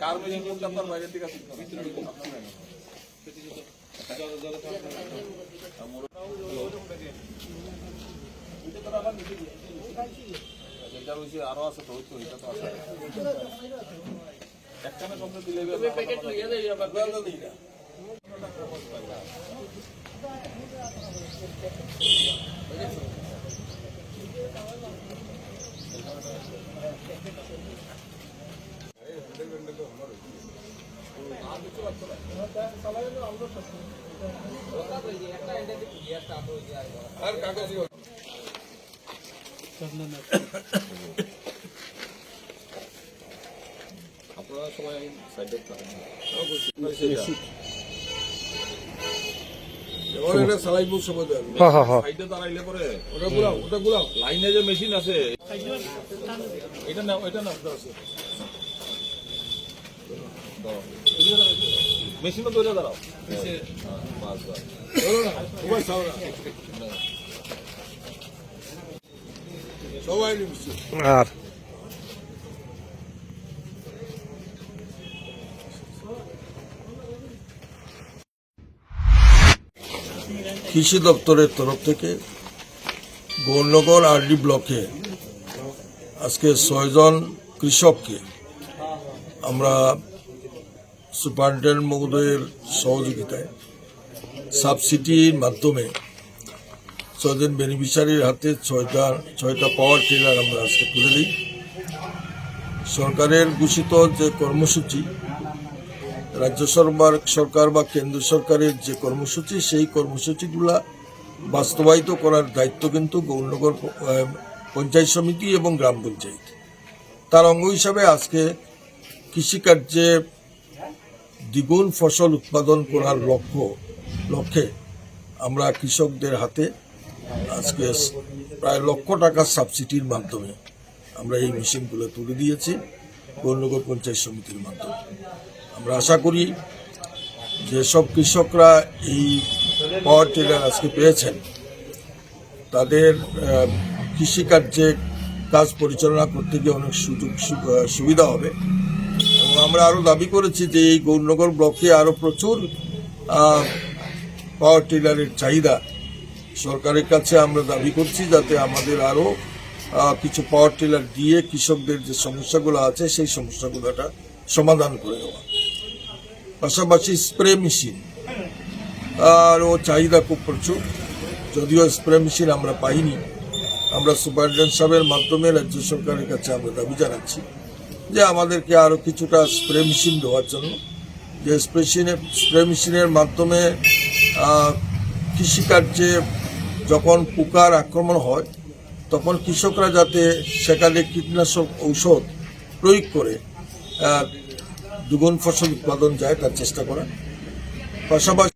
কার machine করতে আপনার বাইরের দিকে রয়েছে আরও আছে তো ওই তো আছে একখানে কমপ্লিট দিলে আপনারা সবাই সাইডে হ্যাঁ হ্যাঁ। হ্যাঁ সাইডে দাঁড়াইলে পরে, ওটা গুলাও ওটা গুলাও লাইনে যে মেশিন আছে, এটা নাও এটা নাও মেশিনও তৈরি দাঁড়াও। হ্যাঁ, আর? কৃষি দপ্তরের তরফ থেকে গৌরনগর আরডি ব্লকে আজকে ছয়জন কৃষককে আমরা সুপারিনটেন্ডেন্ট মহোদয়ের সহযোগিতায় সাবসিডির মাধ্যমে ছয়জন বেনিফিশিয়ারির হাতে ছয়টা ছয়টা পাওয়ার টিলার আমরা আজকে তুলে দিই। সরকারের ঘোষিত যে কর্মসূচি, রাজ্য সরকার সরকার বা কেন্দ্র সরকারের যে কর্মসূচি, সেই কর্মসূচিগুলা বাস্তবায়িত করার দায়িত্ব কিন্তু গৌরনগর পঞ্চায়েত সমিতি এবং গ্রাম পঞ্চায়েত। তার অঙ্গ হিসাবে আজকে কৃষিকার্যে দ্বিগুণ ফসল উৎপাদন করার লক্ষ্য, লক্ষ্যে আমরা কৃষকদের হাতে আজকে প্রায় লক্ষ টাকার সাবসিডির মাধ্যমে আমরা এই মেশিনগুলো তুলে দিয়েছি, গৌরনগর পঞ্চায়েত সমিতির মাধ্যমে। আমরা আশা করি যেসব কৃষকরা এই পাওয়ার টিলার আজকে পেয়েছেন, তাদের কৃষিকার্যে কাজ পরিচালনা করতে গিয়ে অনেক সুযোগ সুবিধা হবে। আমরা আরও দাবি করেছি যে এই গৌরনগর ব্লকে আরও প্রচুর পাওয়ার টিলারের চাহিদা সরকারের কাছে আমরা দাবি করছি যাতে আমাদের আরও কিছু পাওয়ার টিলার দিয়ে কৃষকদের যে সমস্যাগুলো আছে সেই সমস্যাগুলোটা সমাধান করে দেওয়া। পাশাপাশি স্প্রে মেশিন আরও চাহিদা খুব প্রচুর। যদিও স্প্রে মেশিন আমরা পাইনি, আমরা সুপারিনটেন্ডেন্ট সাহেবের মাধ্যমে রাজ্য সরকারের কাছে আমরা দাবি জানাচ্ছি। যে আমাদেরকে আরও কিছুটা স্প্রে মেশিন দেওয়ার জন্য। যে স্প্রে স্প্রে মেশিনের মাধ্যমে কৃষিকার্যে যখন পোকার আক্রমণ হয়, তখন কৃষকরা যাতে সেখানে কীটনাশক ঔষধ প্রয়োগ করে দুগুণ ফসল উৎপাদন যায় তার চেষ্টা করা পাশাপাশি